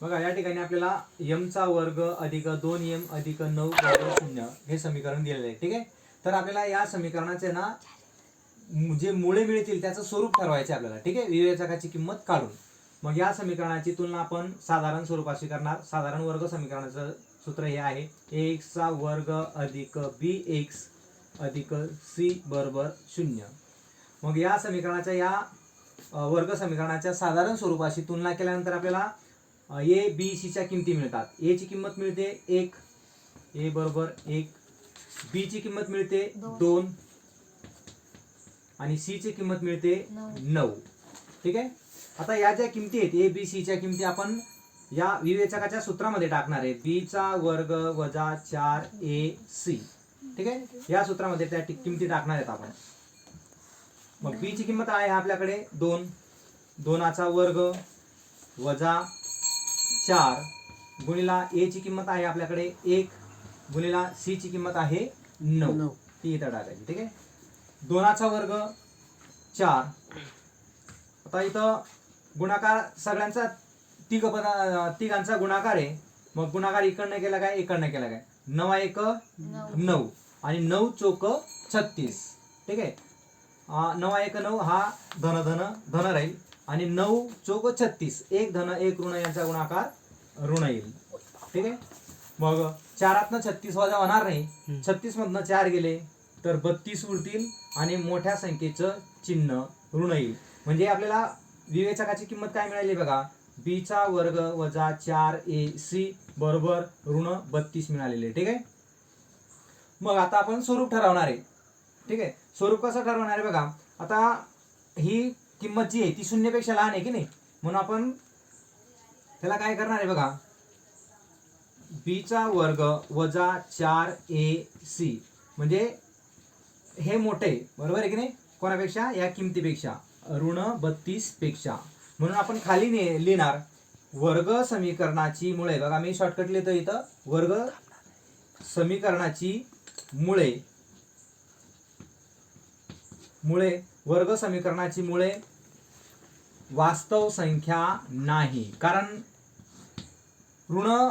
बघा या ठिकाणी आपल्याला यमचा चा वर्ग अधिक दोन एम अधिक नऊ वर्ग शून्य हे समीकरण दिलेलं आहे ठीक आहे? तर आपल्याला या समीकरणाचे ना जे मुळे मिळतील त्याचं स्वरूप ठरवायचे आपल्याला ठीक आहे? विवेचकाची किंमत काढून. मग या समीकरणाची तुलना आपण साधारण स्वरूपाशी करणार. साधारण वर्ग समीकरणाचं सूत्र हे आहे. एक्सचा वर्ग अधिक बी एक्स अधिक सी बरोबर शून्य. मग या समीकरणाच्या या वर्ग समीकरणाच्या साधारण स्वरूपाशी तुलना केल्यानंतर आपल्याला ए बी सीच्या किमती मिळतात. ए ची किंमत मिळते एक ए बरोबर एक. बी ची किंमत मिळते दोन. आणि सी ची किंमत मिळते नऊ. ठीक आहे? आता या ज्या किमती आहेत ए बी सी च्या किमती आपण या विवेचकाच्या सूत्रामध्ये टाकणार आहे. बी चा वर्ग वजा चार ए सी. ठीक आहे? या सूत्रामध्ये त्या किमती टाकणार आहेत आपण. मग बी ची किंमत आहे आपल्याकडे दोन. दोनाचा वर्ग वजा चार गुणिला ए ची किंमत आहे आपल्याकडे एक गुणिला सी ची किंमत आहे नऊ. ती इथं टाकायची ठीक आहे? दोनाचा वर्ग चार. आता इथं गुणाकार सगळ्यांचा तिघ पदा तिघांचा गुणाकार आहे. मग गुणाकार इकडनं केला काय इकडनं केला काय? नवा एक नऊ. नऊ. आणि नऊ चोक छत्तीस. ठीक आहे? नवा एक नऊ हा धन धन धन राहील. आणि नऊ चोक छत्तीस. एक धन एक ऋण यांचा गुणाकार ऋण येईल. ठीक आहे? मग चारातनं छत्तीस वजा होणार नाही. छत्तीस मधनं चार गेले तर बत्तीस उरतील आणि मोठ्या संख्येचं चिन्ह ऋण येईल. म्हणजे आपल्याला विवेचकाची किंमत काय मिळाली बघा? बी चा वर्ग वजा चार ए सी बरोबर ऋण बत्तीस मिळालेले. ठीक आहे? मग आता आपण स्वरूप ठरवणार आहे. ठीक आहे? स्वरूप कसं ठरवणार आहे बघा? आता ही किंमत जी आहे ती शून्यपेक्षा लहान आहे की नाही? म्हणून आपण त्याला काय करणार आहे बघा. बीचा वर्ग वजा चार ए सी म्हणजे हे मोठे आहे, बरोबर आहे की नाही? कोणापेक्षा? या किमतीपेक्षा. ऋण बत्तीसपेक्षा म्हणून आपण खाली ने- लिहिणार वर्ग समीकरणाची मुळे. बघा मी शॉर्टकट लिहितो इथं. वर्ग समीकरणाची मुळे. मुळे. वर्ग समीकरणाची मुळे वास्तव संख्या नाही. कारण ऋण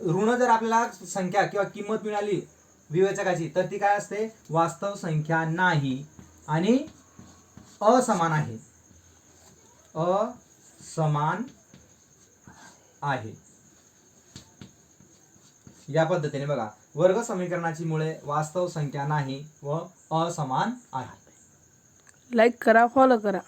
ऋण जर आपल्याला संख्या किंवा किंमत मिळाली विवेचकाची तर ती काय असते? वास्तव संख्या नाही. आणि असमान आहे. असमान आहे. या पद्धतीने बघा. वर्ग समीकरणाची मुळे वास्तव संख्या नाही व असमान आहे. लाईक करा फॉलो करा.